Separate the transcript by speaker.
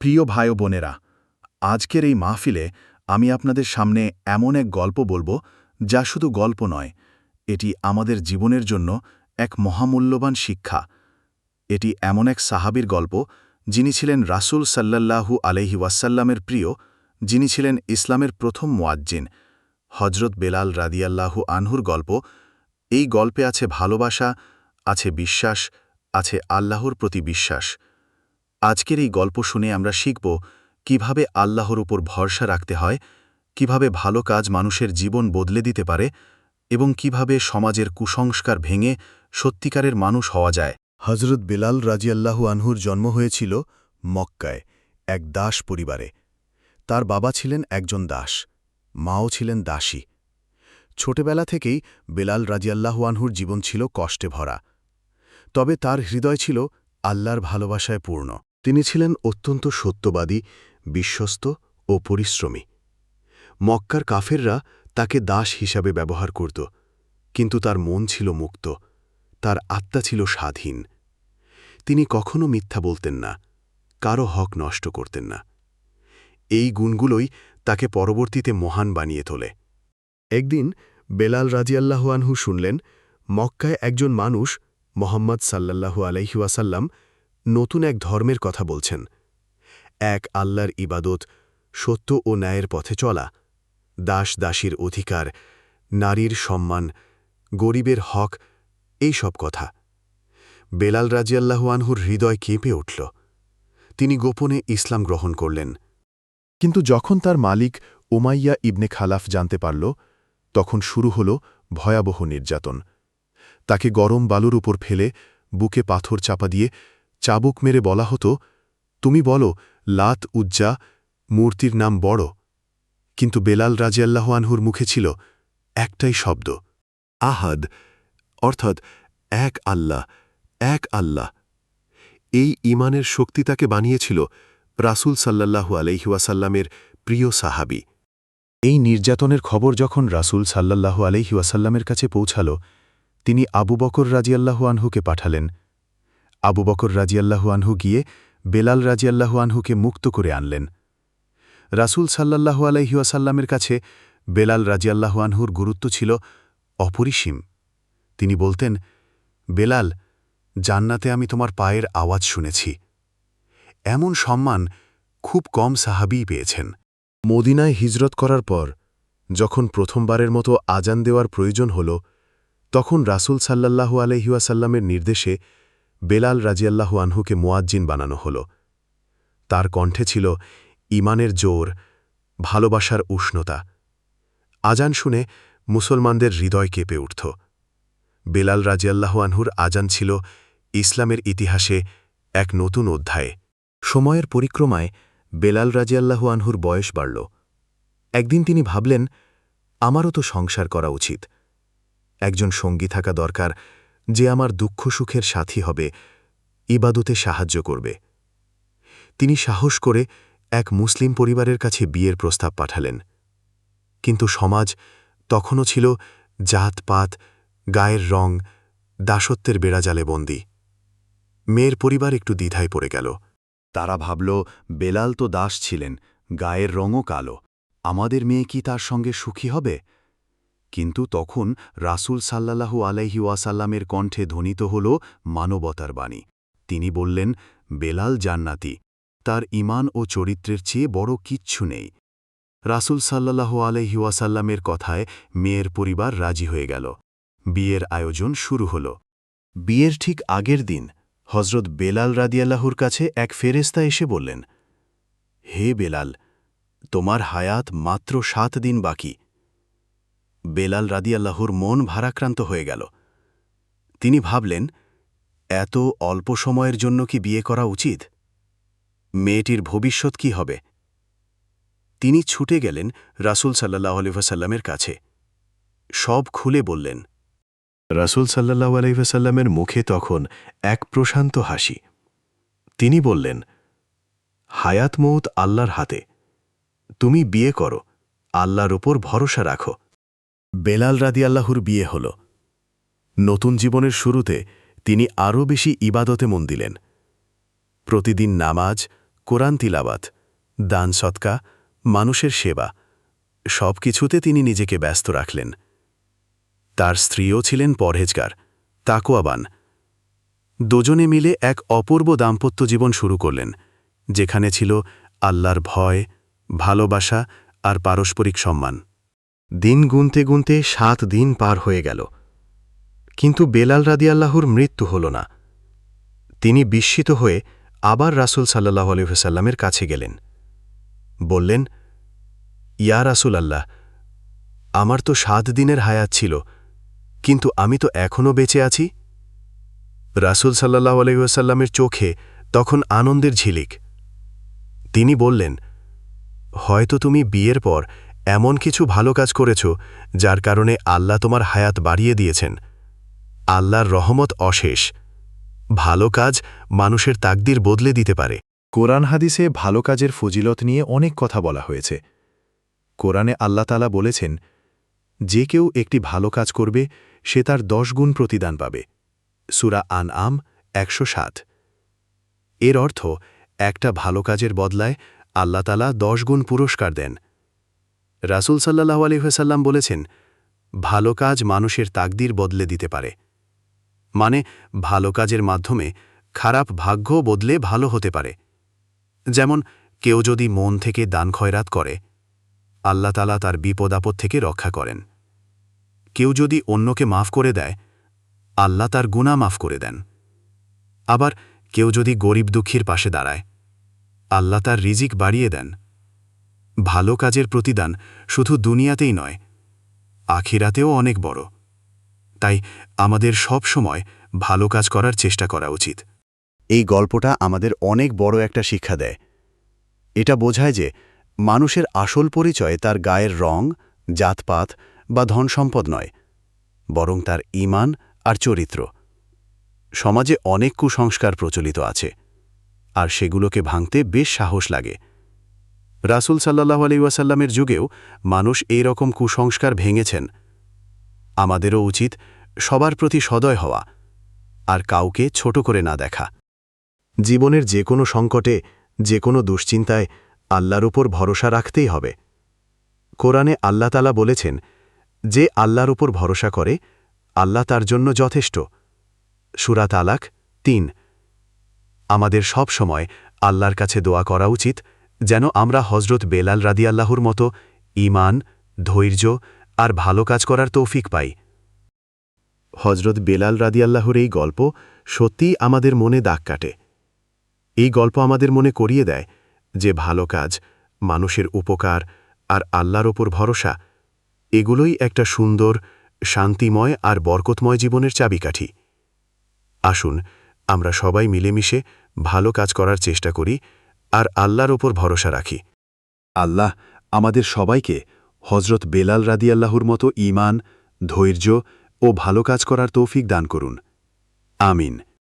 Speaker 1: প্রিয় ভাই বোনেরা, আজকের এই মাহফিলে আমি আপনাদের সামনে এমন এক গল্প বলব যা শুধু গল্প নয়, এটি আমাদের জীবনের জন্য এক মহামূল্যবান শিক্ষা। এটি এমন এক সাহাবীর গল্প যিনি ছিলেন রাসূল সাল্লাল্লাহু আলহি ওয়াসাল্লামের প্রিয়, যিনি ছিলেন ইসলামের প্রথম মোয়াজ্জিন। হজরত বেলাল রাদিয়াল্লাহু আনহুর গল্প, এই গল্পে আছে ভালোবাসা, আছে বিশ্বাস, আছে আল্লাহর প্রতি বিশ্বাস। আজকের এই গল্প শুনে আমরা শিখব কীভাবে আল্লাহর উপর ভরসা রাখতে হয়, কীভাবে ভালো কাজ মানুষের জীবন বদলে দিতে পারে এবং কীভাবে সমাজের কুসংস্কার ভেঙে সত্যিকারের মানুষ হওয়া যায়।
Speaker 2: হজরত বেলাল রাজিয়াল্লাহু আনহুর জন্ম হয়েছিল মক্কায় এক দাস পরিবারে। তার বাবা ছিলেন একজন দাস, মাও ছিলেন দাসী। ছোটবেলা থেকেই বেলাল রাজিয়াল্লাহু আনহুর জীবন ছিল কষ্টে ভরা, তবে তার হৃদয় ছিল আল্লাহর ভালোবাসায় পূর্ণ। তিনি ছিলেন অত্যন্ত সত্যবাদী, বিশ্বস্ত ও পরিশ্রমী। মক্কার কাফেররা তাকে দাস হিসাবে ব্যবহার করত, কিন্তু তার মন ছিল মুক্ত, তার আত্মা ছিল স্বাধীন। তিনি কখনো মিথ্যা বলতেন না, কারও হক নষ্ট করতেন না। এই গুণগুলোই তাকে পরবর্তীতে মহান বানিয়ে তোলে। একদিন বেলাল রাজিয়াল্লাহু আনহু শুনলেন, মক্কায় একজন মানুষ মোহাম্মদ সাল্লাল্লাহু আলাইহুয়াসাল্লাম নতুন এক ধর্মের কথা বলছেন। এক আল্লাহর ইবাদত সত্য ও ন্যায়ের পথে চলা, দাস দাসীর অধিকার, নারীর সম্মান, গরিবের হক, এই সব কথা। বেলাল রাজিয়াল্লাহু আনহুর হৃদয় কেঁপে উঠল। তিনি গোপনে ইসলাম গ্রহণ করলেন। কিন্তু যখন তার মালিক উমাইয়া ইবনে খালাফ জানতে পারল, তখন শুরু হল ভয়াবহ নির্যাতন। তাকে গরম বালুর উপর ফেলে বুকে পাথর চাপা দিয়ে চাবুক মেরে বলা হতো, তুমি বলো, লাত উজ্জা, মূর্তির নাম বড়। কিন্তু বেলাল রাজিয়াল্লাহ আনহুর মুখে ছিল একটাই শব্দ, আহাদ। অর্থাৎ, এক আল্লাহ এক আল্লাহ। এই ইমানের শক্তি তাকে বানিয়েছিল রাসুল সাল্লাল্লাহু আলহিউসাল্লামের প্রিয় সাহাবি। এই নির্যাতনের খবর যখন রাসুল সাল্লাল্লাহু আলহিউসাল্লামের কাছে পৌঁছাল, তিনি আবু বকর রাজিয়াল্লাহু আনহুকে পাঠালেন। আবু বকর রাজিয়াল্লাহু আনহু গিয়ে বেলাল রাজিয়াল্লাহু আনহুকে মুক্ত করে আনলেন। রাসুল সাল্লাল্লাহু আলহিউসাল্লামের কাছে বেলাল রাজিয়াল্লাহু আনহুর গুরুত্ব ছিল অপরিসীম। তিনি বলতেন, বেলাল, জান্নাতে আমি তোমার পায়ের আওয়াজ শুনেছি। এমন সম্মান খুব কম সাহাবিই পেয়েছেন। মদিনায় হিজরত করার পর, যখন প্রথমবারের মতো আজান দেওয়ার প্রয়োজন হল, তখন রাসুল সাল্লাল্লাহু আলহিউসাল্লামের নির্দেশে বেলাল রাজিয়াল্লাহু আনহুকে মোয়াজ্জিন বানানো হল। তার কণ্ঠে ছিল ইমানের জোর, ভালোবাসার উষ্ণতা। আজান শুনে মুসলমানদের হৃদয় কেঁপে উঠত। বেলাল রাজিয়াল্লাহু আনহুর আজান ছিল ইসলামের ইতিহাসে এক নতুন অধ্যায়ে। সময়ের পরিক্রমায় বেলাল রাজিয়াল্লাহু আনহুর বয়স বাড়ল। একদিন তিনি ভাবলেন, আমারও তো সংসার করা উচিত। একজন সঙ্গী থাকা দরকার যে আমার দুঃখ সুখের সাথী হবে, ইবাদতে সাহায্য করবে। তিনি সাহস করে এক মুসলিম পরিবারের কাছে বিয়ের প্রস্তাব পাঠালেন। কিন্তু সমাজ তখনও ছিল জাতপাত, গায়ের রং, দাসত্বের বেড়াজালে বন্দি। মেয়ের পরিবার একটু দ্বিধায় পড়ে গেল। তারা ভাবল, বেলাল তো দাস ছিলেন, গায়ের রঙও কালো। আমাদের মেয়ে কি তার সঙ্গে সুখী হবে? কিন্তু তখন রাসুল সাল্লাল্লাহু আলাইহি ওয়াসাল্লামের কণ্ঠে ধ্বনিত হল মানবতার বাণী। তিনি বললেন, বেলাল জান্নাতি, তার ইমান ও চরিত্রের চেয়ে বড় কিচ্ছু নেই। রাসুল সাল্লাল্লাহু আলাইহি ওয়াসাল্লামের কথায় মেয়ের পরিবার রাজি হয়ে গেল। বিয়ের আয়োজন শুরু হল। বিয়ের ঠিক আগের দিন হজরত বেলাল রাদিয়াল্লাহুর কাছে এক ফেরেস্তা এসে বললেন, হে বেলাল, তোমার হায়াত মাত্র সাত দিন বাকি। বেলাল রাদিয়াল্লাহুর মন ভারাক্রান্ত হয়ে গেল। তিনি ভাবলেন, এত অল্প সময়ের জন্য কি বিয়ে করা উচিত? মেয়েটির ভবিষ্যৎ কি হবে? তিনি ছুটে গেলেন রাসুল সাল্লাহ আলহাসাল্লামের কাছে। সব খুলে বললেন, রাসুল সাল্লাহ আলহিহাসাল্লামের মুখে তখন এক প্রশান্ত হাসি। তিনি বললেন, হায়াত মৌত আল্লাহর হাতে। তুমি বিয়ে করো, আল্লাহর ওপর ভরসা রাখো। বেলাল রাদি আল্লাহর বিয়ে হল। নতুন জীবনের শুরুতে তিনি আরও বেশি ইবাদতে মন দিলেন। প্রতিদিন নামাজ, কোরআন তিলাবাত দান সৎকা, মানুষের সেবা, সব কিছুতে তিনি নিজেকে ব্যস্ত রাখলেন। তার স্ত্রীও ছিলেন পরহেজগার তাকোয়াবান দুজনে মিলে এক অপূর্ব দাম্পত্য জীবন শুরু করলেন, যেখানে ছিল আল্লাহর ভয়, ভালোবাসা আর পারস্পরিক সম্মান। দিন গুনতে গুনতে সাত দিন পার হয়ে গেল। কিন্তু বেলাল রাদিয়াল্লাহুর মৃত্যু হল না। তিনি বিস্মিত হয়ে আবার রাসুল সাল্লাহ আলহিহাসাল্লামের কাছে গেলেন। বললেন, ইয়া রাসুল আল্লাহ আমার তো সাত দিনের হায়াত ছিল, কিন্তু আমি তো এখনও বেঁচে আছি? রাসুল সাল্লাহ আলহিহাসাল্লামের চোখে তখন আনন্দের ঝিলিক। তিনি বললেন, হয়তো তুমি বিয়ের পর এমন কিছু ভালো কাজ করেছ, যার কারণে আল্লাহ তোমার হায়াত বাড়িয়ে দিয়েছেন। আল্লাহর রহমত অশেষ। ভালো কাজ মানুষের তাকদির বদলে দিতে পারে।
Speaker 3: কোরআন হাদিসে ভালো কাজের ফজিলত নিয়ে অনেক কথা বলা হয়েছে। কোরআনে আল্লাতালা বলেছেন, যে কেউ একটি ভালো কাজ করবে, সে তার দশ গুণ প্রতিদান পাবে। সুরা আন আম একশো সাত। এর অর্থ, একটা ভালো কাজের বদলায় আল্লাতালা দশ গুণ পুরস্কার দেন। রাসুল সাল্লাহ আলহাসাল্লাম বলেছেন, ভালো কাজ মানুষের তাকদির বদলে দিতে পারে। মানে ভালো কাজের মাধ্যমে খারাপ ভাগ্য বদলে ভালো হতে পারে। যেমন, কেউ যদি মন থেকে দান খয়রাত করে, আল্লাহ তালা তার বিপদ আপদ থেকে রক্ষা করেন। কেউ যদি অন্যকে মাফ করে দেয়, আল্লাহ তার গুণা মাফ করে দেন। আবার কেউ যদি গরিব দুঃখীর পাশে দাঁড়ায়, আল্লাহ তার রিজিক বাড়িয়ে দেন। ভালো কাজের প্রতিদান শুধু দুনিয়াতেই নয়, আখিরাতেও অনেক বড়। তাই আমাদের সব সময় ভালো কাজ করার চেষ্টা করা উচিত।
Speaker 2: এই গল্পটা আমাদের অনেক বড় একটা শিক্ষা দেয়। এটা বোঝায় যে মানুষের আসল পরিচয় তার গায়ের রং, জাতপাত বা ধনসম্পদ নয়, বরং তার ইমান আর চরিত্র। সমাজে অনেক কুসংস্কার প্রচলিত আছে, আর সেগুলোকে ভাঙতে বেশ সাহস লাগে। রাসুল সাল্লাহ আলিউসাল্লামের যুগেও মানুষ এই রকম কুসংস্কার ভেঙেছেন। আমাদেরও উচিত সবার প্রতি সদয় হওয়া আর কাউকে ছোট করে না দেখা। জীবনের যে কোনো সংকটে, যে কোনো দুশ্চিন্তায় আল্লাহর উপর ভরসা রাখতেই হবে। কোরআনে আল্লাহতালা বলেছেন, যে আল্লাহর উপর ভরসা করে, আল্লাহ তার জন্য যথেষ্ট। সুরাত আলাক তিন। আমাদের সব সময় আল্লাহর কাছে দোয়া করা উচিত যেন আমরা হজরত বেলাল রাদিয়াল্লাহুর মতো ঈমান, ধৈর্য আর ভালো কাজ করার তৌফিক পাই। হজরত বেলাল রাদিয়াল্লাহুর এই গল্প সত্যিই আমাদের মনে দাগ কাটে। এই গল্প আমাদের মনে করিয়ে দেয় যে ভালো কাজ, মানুষের উপকার আর আল্লাহর ওপর ভরসা, এগুলোই একটা সুন্দর, শান্তিময় আর বরকতময় জীবনের চাবিকাঠি। আসুন, আমরা সবাই মিলেমিশে ভালো কাজ করার চেষ্টা করি আর আল্লাহর ওপর ভরসা রাখি। আল্লাহ আমাদের সবাইকে হজরত বেলাল রাদিয়াল্লাহুর মতো ইমান ধৈর্য ও ভালো কাজ করার তৌফিক দান করুন। আমিন।